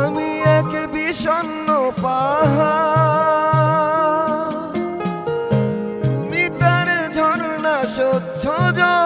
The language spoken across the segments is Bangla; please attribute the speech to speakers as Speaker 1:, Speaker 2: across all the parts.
Speaker 1: আমি এক বিষণ্ণ পাহাড়। তুমি তার ঝর্ণা স্বচ্ছ জল।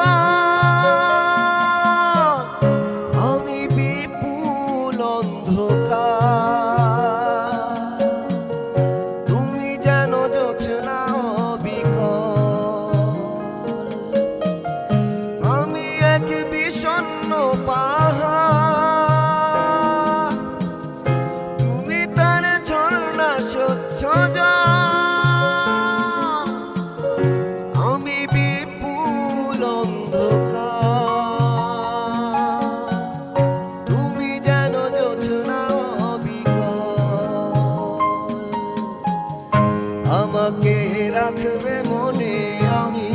Speaker 1: রাখবে মনে আমি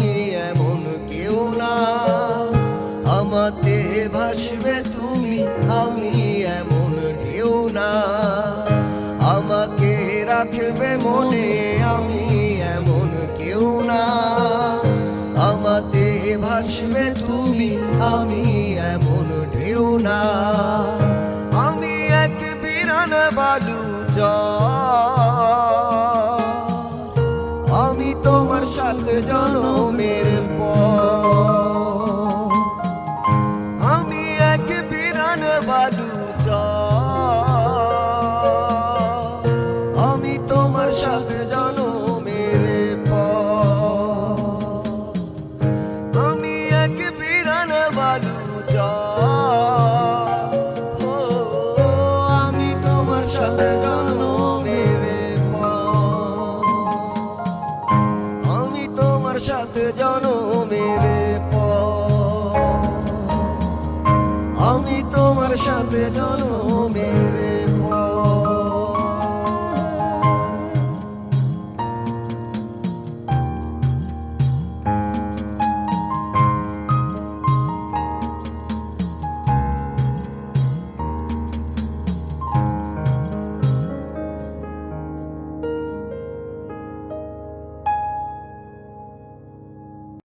Speaker 1: এমন কেউ না। আমাতে ভাসবে তুমি, আমি এমন ঢেউ না। আমাকে রাখবে মনে আমি এমন কেউ না। আমাতে ভাসবে তুমি, আমি এমন ঢেউ না। আমি তোমার সাথে জনমের চাপে জনমের